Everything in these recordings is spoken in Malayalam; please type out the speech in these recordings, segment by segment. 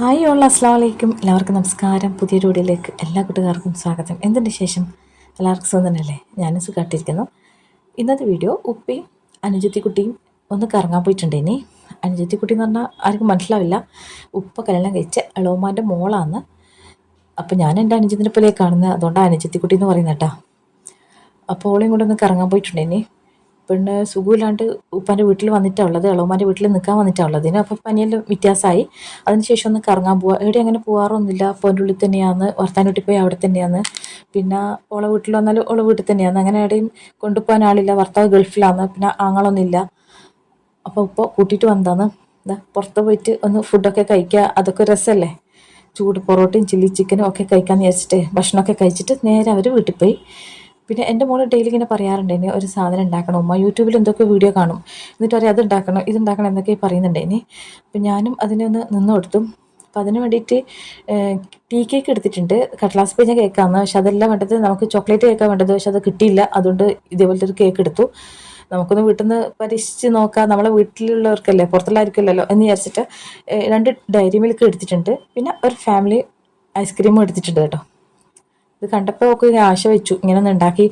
ഹായ് ഓൾ അസ്സാം വലൈക്കും എല്ലാവർക്കും നമസ്കാരം. പുതിയൊരു വീഡിയോയിലേക്ക് എല്ലാ കൂട്ടുകാർക്കും സ്വാഗതം. എന്തിന്റെ ശേഷം എല്ലാവർക്കും സുഖം തന്നെയല്ലേ? ഞാനും സുഖമായിട്ടിരിക്കുന്നു. ഇന്നത്തെ വീഡിയോ ഉപ്പയും അനുജത്തിക്കുട്ടിയും ഒന്ന് കറങ്ങാൻ പോയിട്ടുണ്ട് ഇനി. അനുജത്തിക്കുട്ടി എന്ന് പറഞ്ഞാൽ ആർക്കും മനസ്സിലാവില്ല. ഉപ്പ കല്യാണം കഴിച്ച എളോമാന്റെ മോളാണ് അപ്പോൾ ഞാൻ എന്റെ അനുജത്തിനെ പോലെ കാണുന്നത്. അതുകൊണ്ടാണ് അനുജത്തിക്കുട്ടി എന്ന് പറയുന്നത് കേട്ടോ. അപ്പോൾ ഓളെയും കൂടെ ഒന്ന് കറങ്ങാൻ പോയിട്ടുണ്ട് ഇനി. പെണ്ണ് സുഖമില്ലാണ്ട് ഉപ്പാന്റെ വീട്ടിൽ വന്നിട്ടാണ് ഉള്ളത് വീട്ടിൽ നിൽക്കാൻ വന്നിട്ടാണ് ഉള്ളത് അപ്പം പനിയെല്ലാം വ്യത്യാസമായി. അതിനുശേഷം ഒന്ന് കറങ്ങാൻ പോവുക എവിടെ അങ്ങനെ പോകാറൊന്നുമില്ല അപ്പോന്റെ ഉള്ളിൽ തന്നെയാണ്. വർത്താനൂട്ടി പോയി അവിടെ തന്നെയാണ്. പിന്നെ ഓള വീട്ടിൽ വന്നാലും ഓള വീട്ടിൽ തന്നെയാണ്. അങ്ങനെ എവിടെയും കൊണ്ടുപോകാൻ ആളില്ല. ഭർത്താവ് ഗൾഫിലാണ്. പിന്നെ ആങ്ങളൊന്നുമില്ല. അപ്പോൾ ഇപ്പോൾ കൂട്ടിയിട്ട് വന്നതാണ്. എന്താ പുറത്ത് പോയിട്ട് ഒന്ന് ഫുഡൊക്കെ കഴിക്കുക. അതൊക്കെ രസമല്ലേ? ചൂട് പൊറോട്ടയും ചില്ലി ചിക്കനും ഒക്കെ കഴിക്കാമെന്ന് വിചാരിച്ചിട്ട് ഭക്ഷണമൊക്കെ കഴിച്ചിട്ട് നേരെ അവർ വീട്ടിൽ പോയി. പിന്നെ എന്റെ മോൾ ഡെയിലി ഇങ്ങനെ പറയാറുണ്ട് ഇനി ഒരു സാധനം ഉണ്ടാക്കണം ഉമ്മ യൂട്യൂബിൽ എന്തൊക്കെ വീഡിയോ കാണും? എന്നിട്ട് പറയും അത് ഉണ്ടാക്കണം ഇത് ഉണ്ടാക്കണം എന്നൊക്കെ പറയുന്നുണ്ട്. ഇനി അപ്പം ഞാനും അതിനെ ഒന്ന് നിന്ന് കൊടുത്തു. അപ്പം അതിന് വേണ്ടിയിട്ട് ടീ കേക്ക് എടുത്തിട്ടുണ്ട്. കട്ട്ലാസ് പേജ കേക്കാണ് പക്ഷെ അതെല്ലാം വേണ്ടത് നമുക്ക് ചോക്ലേറ്റ് കേക്കാണ് വേണ്ടത്. പക്ഷെ അത് കിട്ടിയില്ല. അതുകൊണ്ട് ഇതേപോലത്തെ ഒരു കേക്ക് എടുത്തു. നമുക്കൊന്ന് വീട്ടിൽ നിന്ന് പരീക്ഷിച്ച് നോക്കാം. നമ്മളെ വീട്ടിലുള്ളവർക്കല്ലേ പുറത്തുള്ളവർക്കല്ലല്ലോ എന്ന് വിചാരിച്ചിട്ട് രണ്ട് ഡയറി മിൽക്ക് എടുത്തിട്ടുണ്ട്. പിന്നെ ഒരു ഫാമിലി ഐസ്ക്രീമും എടുത്തിട്ടുണ്ട് കേട്ടോ. ഇത് കണ്ടപ്പോൾ ഒക്കെ ഒരു ആശ വെച്ചു. ഇങ്ങനെ ഒന്ന് ഉണ്ടാക്കി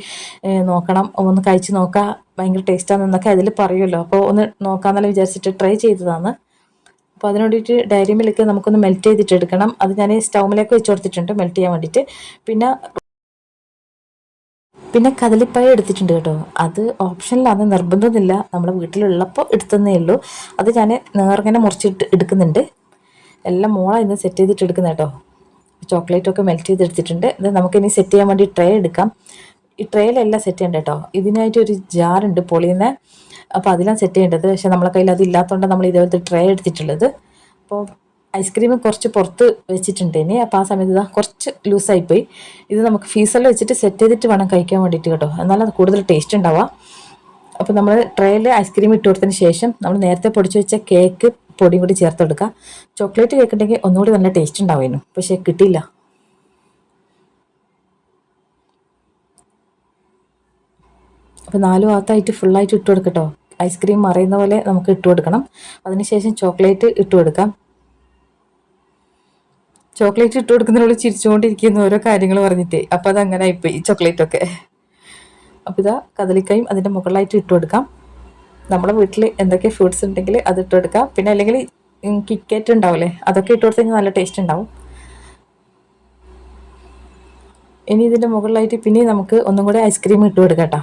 നോക്കണം. ഒന്ന് കഴിച്ച് നോക്കാം. ഭയങ്കര ടേസ്റ്റാണെന്നൊക്കെ അതിൽ പറയുമല്ലോ അപ്പോൾ ഒന്ന് നോക്കാമെന്നല്ല വിചാരിച്ചിട്ട് ട്രൈ ചെയ്തതാണ്. അപ്പോൾ അതിന് വേണ്ടിയിട്ട് ഡയറി മിൽക്ക് നമുക്കൊന്ന് മെൽറ്റ് ചെയ്തിട്ട് എടുക്കണം. അത് ഞാൻ സ്റ്റൗമിലേക്ക് വെച്ച് കൊടുത്തിട്ടുണ്ട് മെൽറ്റ് ചെയ്യാൻ വേണ്ടിയിട്ട്. പിന്നെ പിന്നെ കദളിപ്പായ എടുത്തിട്ടുണ്ട് കേട്ടോ. അത് ഓപ്ഷനിലാണ് നിർബന്ധമൊന്നുമില്ല. നമ്മുടെ വീട്ടിലുള്ളപ്പോൾ എടുത്തതേ ഉള്ളൂ. അത് ഞാൻ നേർങ്ങനെ മുറിച്ചിട്ട് എടുക്കുന്നുണ്ട്. എല്ലാം മോളാണ് ഇന്ന് സെറ്റ് ചെയ്തിട്ട് എടുക്കുന്നത് കേട്ടോ. ചോക്ലേറ്റ് ഒക്കെ മെൽറ്റ് ചെയ്തെടുത്തിട്ടുണ്ട്. ഇത് നമുക്കിനി സെറ്റ് ചെയ്യാൻ വേണ്ടി ട്രേ എടുക്കാം. ഈ ട്രേയിലെല്ലാം സെറ്റ് ചെയ്യേണ്ട കേട്ടോ ഇതിനായിട്ട് ഒരു ജാറുണ്ട് പൊളിയുന്ന അപ്പോൾ അതിലാണ് സെറ്റ് ചെയ്യേണ്ടത്. പക്ഷേ നമ്മളെ കയ്യിൽ അത് ഇല്ലാത്തതുകൊണ്ട് നമ്മൾ ഇതേപോലത്തെ ട്രേ എടുത്തിട്ടുള്ളത്. അപ്പോൾ ഐസ്ക്രീം കുറച്ച് പുറത്ത് വെച്ചിട്ടുണ്ട് ഇനി. അപ്പോൾ ആ സമയത്ത് ഇതാ കുറച്ച് ലൂസായിപ്പോയി ഇത് നമുക്ക് ഫീസെല്ലാം വെച്ചിട്ട് സെറ്റ് ചെയ്തിട്ട് വേണം കഴിക്കാൻ വേണ്ടിയിട്ട് കേട്ടോ. എന്നാലും അത് കൂടുതൽ ടേസ്റ്റ് ഉണ്ടാവുക അപ്പോൾ നമ്മൾ ട്രേയിൽ ഐസ്ക്രീം ഇട്ട് കൊടുത്തതിന് ശേഷം നമ്മൾ നേരത്തെ പൊടിച്ചു വെച്ച കേക്ക് പൊടിയും കൂടി ചേർത്ത് ചോക്ലേറ്റ് കേക്ക് ഉണ്ടെങ്കിൽ ഒന്നുകൂടി നല്ല ടേസ്റ്റ് ഉണ്ടാവുമായിരുന്നു. പക്ഷേ കിട്ടിയില്ല. അപ്പോൾ നാല് ഭാഗത്തായിട്ട് ഫുള്ളായിട്ട് ഇട്ട് കൊടുക്കട്ടോ. ഐസ്ക്രീം മറയുന്ന പോലെ നമുക്ക് ഇട്ട് കൊടുക്കണം. അതിനുശേഷം ചോക്ലേറ്റ് ഇട്ട് കൊടുക്കാം. ചോക്ലേറ്റ് ഇട്ട് കൊടുക്കുന്നതിനോട് ചിരിച്ചുകൊണ്ടിരിക്കുന്ന ഓരോ കാര്യങ്ങൾ പറഞ്ഞിട്ട്. അപ്പോൾ അത് അങ്ങനെ ആയിപ്പോയി ചോക്ലേറ്റൊക്കെ അപ്പോൾ ഇതാ കദളിക്കയും അതിന്റെ മുകളിലായിട്ട് ഇട്ട് കൊടുക്കാം. നമ്മുടെ വീട്ടിൽ എന്തൊക്കെ ഫ്രൂട്ട്സ് ഉണ്ടെങ്കിൽ അത് ഇട്ട് പിന്നെ അല്ലെങ്കിൽ കിക്കറ്റ് ഉണ്ടാവില്ലേ? അതൊക്കെ ഇട്ട് കൊടുത്തു നല്ല ടേസ്റ്റ് ഉണ്ടാവും. ഇനി ഇതിന്റെ മുകളിലായിട്ട് പിന്നെ നമുക്ക് ഒന്നും കൂടെ ഐസ്ക്രീം ഇട്ട് കൊടുക്കാം കേട്ടോ.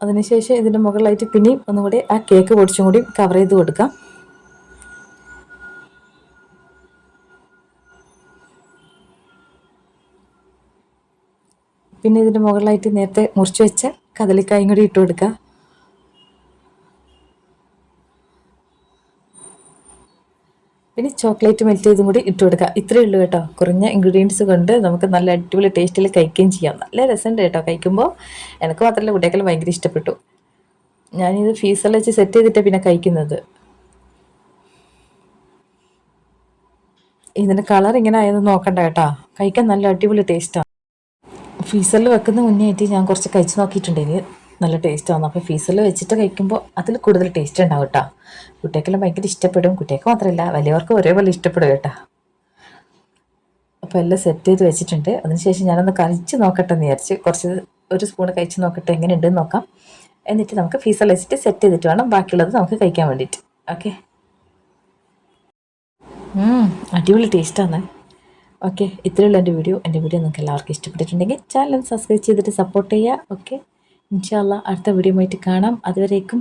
അതിനുശേഷം ഇതിന്റെ മുകളിലായിട്ട് പിന്നെയും ഒന്നുകൂടി ആ കേക്ക് പൊടിച്ചും കൂടി കവർ ചെയ്ത് കൊടുക്കാം. പിന്നെ ഇതിന്റെ മുകളിലായിട്ട് നേരത്തെ മുറിച്ച് വെച്ച കദളിക്കായും കൂടി ഇട്ട് കൊടുക്കുക പിന്നെ ചോക്ലേറ്റ് മെൽറ്റ് ചെയ്തും കൂടി ഇട്ട് കൊടുക്കുക ഇത്രയേ ഉള്ളൂ കേട്ടോ. കുറഞ്ഞ ഇൻഗ്രീഡിയൻസ് കൊണ്ട് നമുക്ക് നല്ല അടിപൊളി ടേസ്റ്റിൽ കഴിക്കുകയും ചെയ്യാം. നല്ല രസമുണ്ട് കേട്ടോ കഴിക്കുമ്പോൾ എനിക്ക് മാത്രമല്ല കുട്ടികൾക്ക് ഭയങ്കര ഇഷ്ടപ്പെട്ടു. ഞാനിത് ഫീസെല്ലാം വെച്ച് സെറ്റ് ചെയ്തിട്ട് പിന്നെ കഴിക്കുന്നത്. ഇതിന്റെ കളർ ഇങ്ങനെ ആയത് നോക്കണ്ട കേട്ടോ. കഴിക്കാൻ നല്ല അടിപൊളി ടേസ്റ്റാണ് ഫീസറിൽ വെക്കുന്ന മുന്നേ ആയിട്ട് ഞാൻ കുറച്ച് കഴിച്ച് നോക്കിയിട്ടുണ്ടെങ്കിൽ നല്ല ടേസ്റ്റ് ആണ്. അപ്പോൾ ഫീസറിൽ വെച്ചിട്ട് കഴിക്കുമ്പോൾ അതിൽ കൂടുതൽ ടേസ്റ്റ് ഉണ്ടാവും കേട്ടോ കുട്ടികൾക്കെല്ലാം ഭയങ്കര ഇഷ്ടപ്പെടും. കുട്ടികൾക്ക് മാത്രമല്ല വലിയവർക്ക് ഒരേപോലെ ഇഷ്ടപ്പെടും കേട്ടോ. അപ്പോൾ എല്ലാം സെറ്റ് ചെയ്ത് വെച്ചിട്ടുണ്ട്. അതിനുശേഷം ഞാനൊന്ന് കഴിച്ച് നോക്കട്ടെ എന്ന് വിചാരിച്ച് കുറച്ച് ഒരു സ്പൂൺ കഴിച്ച് നോക്കട്ടെ എങ്ങനെ ഉണ്ടെന്ന് നോക്കാം. എന്നിട്ട് നമുക്ക് ഫീസറിൽ വെച്ചിട്ട് സെറ്റ് ചെയ്തിട്ട് വേണം ബാക്കിയുള്ളത് നമുക്ക് കഴിക്കാൻ വേണ്ടിയിട്ട്. ഓക്കെ അടിപൊളി ടേസ്റ്റാണ് ഓക്കെ ഇത്രയുള്ള എന്റെ വീഡിയോ എന്റെ വീഡിയോ നിങ്ങൾക്ക് എല്ലാവർക്കും ഇഷ്ടപ്പെട്ടിട്ടുണ്ടെങ്കിൽ ചാനൽ സബ്സ്ക്രൈബ് ചെയ്തിട്ട് സപ്പോർട്ട് ചെയ്യുക. ഓക്കെ ഇൻഷാല്ല അടുത്ത വീഡിയോ ആയിട്ട് കാണാം. അതുവരേക്കും